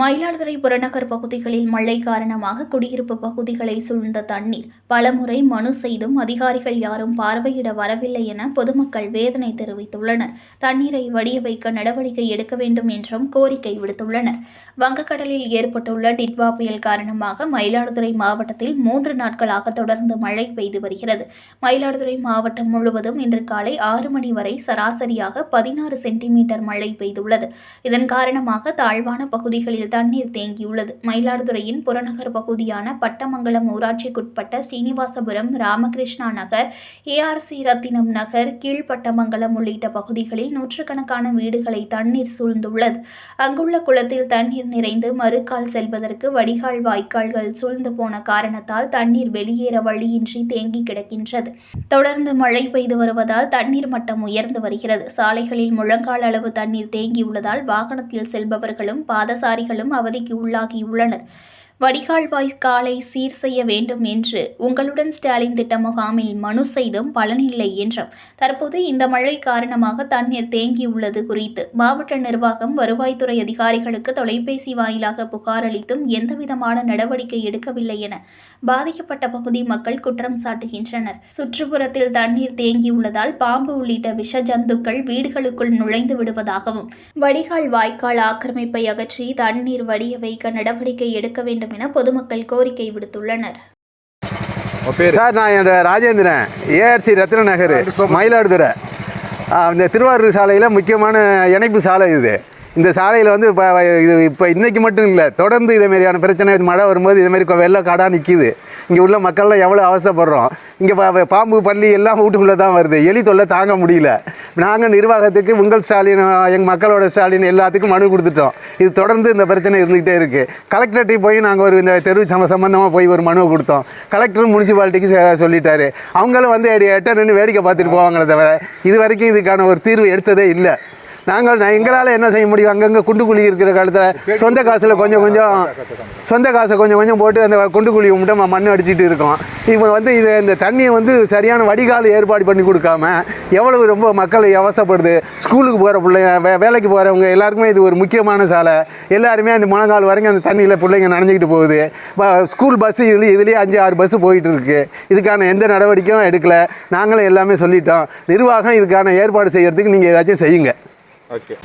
மயிலாடுதுறை புறநகர் பகுதிகளில் மழை காரணமாக குடியிருப்பு பகுதிகளை சூழ்ந்த தண்ணீர். பலமுறை மனு செய்தும் அதிகாரிகள் யாரும் பார்வையிட வரவில்லை என பொதுமக்கள் வேதனை தெரிவித்துள்ளனர். தண்ணீரை வடிய வைக்க நடவடிக்கை எடுக்க வேண்டும் என்றும் கோரிக்கை விடுத்துள்ளனர். வங்கக்கடலில் ஏற்பட்டுள்ள டிட்வா புயல் காரணமாக மயிலாடுதுறை மாவட்டத்தில் மூன்று நாட்களாக தொடர்ந்து மழை பெய்து வருகிறது. மயிலாடுதுறை மாவட்டம் முழுவதும் இன்று காலை ஆறு மணி வரை சராசரியாக பதினாறு சென்டிமீட்டர் மழை பெய்துள்ளது. இதன் காரணமாக தாழ்வான பகுதிகளில் தண்ணீர் தேங்கியுள்ளது. மயிலாடுதுறையின் புறநகர் பகுதியான பட்டமங்கலம் ஊராட்சிக்குட்பட்ட ஸ்ரீனிவாசபுரம் ராமகிருஷ்ணா நகர் ஏஆர்சி ரத்தினம் நகர் கீழ்பட்டமங்கலம் உள்ளிட்ட பகுதிகளில் நூற்றுக்கணக்கான வீடுகளை தண்ணீர் சூழ்ந்துள்ளது. அங்குள்ள குளத்தில் தண்ணீர் நிறைந்து மறுகால் செல்வதற்கு வடிகால் வாய்க்கால்கள் சூழ்ந்து போன காரணத்தால் தண்ணீர் வெளியேற வழியின்றி தேங்கி கிடக்கின்றது. தொடர்ந்து மழை பெய்து வருவதால் தண்ணீர் மட்டம் உயர்ந்து வருகிறது. சாலைகளில் முழங்கால் அளவு தண்ணீர் தேங்கியுள்ளதால் வாகனத்தில் செல்பவர்களும் பாதசாரிகள் பாதசாரிகளும் அவதிக்கு உள்ளாகியுள்ளனர். வடிகால் வாய்க்காலை சீர் செய்ய வேண்டும் என்று உங்களுடன் ஸ்டாலின் திட்ட முகாமில் மனு செய்தும் பலனில்லை என்றும் தற்போது இந்த மழை காரணமாக தண்ணீர் தேங்கியுள்ளது குறித்து மாவட்ட நிர்வாகம் வருவாய்த்துறை அதிகாரிகளுக்கு தொலைபேசி வாயிலாக புகார் அளித்தும் எந்தவிதமான நடவடிக்கை எடுக்கவில்லை என பாதிக்கப்பட்ட பகுதி மக்கள் குற்றம் சாட்டுகின்றனர். சுற்றுப்புறத்தில் தண்ணீர் தேங்கியுள்ளதால் பாம்பு உள்ளிட்ட விஷ ஜந்துக்கள் வீடுகளுக்குள் நுழைந்து விடுவதாகவும் வடிகால் வாய்க்கால் ஆக்கிரமிப்பை அகற்றி தண்ணீர் வடிய வைக்க நடவடிக்கை எடுக்க வேண்டும் என பொதுமக்கள் கோரிக்கை விடுத்துள்ளனர். சார் நான் என் ராஜேந்திரன். ஏஆர்சி ரத்ன நகர் மயிலாடுதுறை. இந்த திருவாரூர் சாலையில் முக்கியமான இணைப்பு சாலை இது. இந்த சாலையில் வந்து இப்போ இது இப்போ இன்றைக்கி மட்டும் இல்லை தொடர்ந்து இதே மாதிரியான பிரச்சனை மழை வரும்போது இதே மாதிரி வெள்ளை காடாக நிற்கிது இங்கே உள்ள மக்கள்லாம் எவ்வளோ அவசரப்படுறோம் இங்கே பாம்பு பள்ளி எல்லாம் வீட்டுக்குள்ளே தான் வருது. எலி தொல்லை தாங்க முடியல. நாங்கள் நிர்வாகத்துக்கு உங்கள் ஸ்டாலின் எங்கள் மக்களோட ஸ்டாலின் எல்லாத்துக்கும் மனு கொடுத்துட்டோம். இது தொடர்ந்து இந்த பிரச்சனை இருந்துக்கிட்டே இருக்குது கலெக்டர்கிட்ட போய் நாங்கள் ஒரு இந்த தெரு சம சம்மந்தமாக போய் ஒரு மனு கொடுத்தோம். கலெக்டர் முனிசிபாலிட்டிக்கு சொல்லிட்டாரு. அவங்களும் வந்து எட்ட நின்று வேடிக்கை பார்த்துட்டு போவாங்களே தவிர இது வரைக்கும் இதுக்கான ஒரு தீர்வு எடுத்ததே இல்லை. நாங்கள் எங்களால் என்ன செய்ய முடியும்? அங்கங்கே குண்டு குழி இருக்கிற காலத்தில் சொந்த காசில் கொஞ்சம் கொஞ்சம் சொந்த காசை கொஞ்சம் கொஞ்சம் போட்டு அந்த குண்டு குழி மட்டும் மண் அடிச்சிட்டு இருக்கோம். இப்போ வந்து இது இந்த தண்ணியை வந்து சரியான வடிகால் ஏற்பாடு பண்ணி கொடுக்காம எவ்வளவு ரொம்ப மக்கள் அவசப்படுது. ஸ்கூலுக்கு போகிற பிள்ளைங்க வே வேலைக்கு போகிறவங்க எல்லாருக்குமே இது ஒரு முக்கியமான சாலை. எல்லாருமே அந்த முழங்கால் வரைக்கும் அந்த தண்ணியில் பிள்ளைங்க நனைஞ்சிக்கிட்டு போகுது. ஸ்கூல் பஸ்ஸு இதுலேயே இதுலேயே அஞ்சு ஆறு பஸ்ஸு போயிட்டு இருக்கு. இதுக்கான எந்த நடவடிக்கையும் எடுக்கல. நாங்களும் எல்லாமே சொல்லிட்டோம். நிர்வாகம் இதுக்கான ஏற்பாடு செய்யறதுக்கு நீங்கள் ஏதாச்சும் செய்யுங்க. ഓക്കെ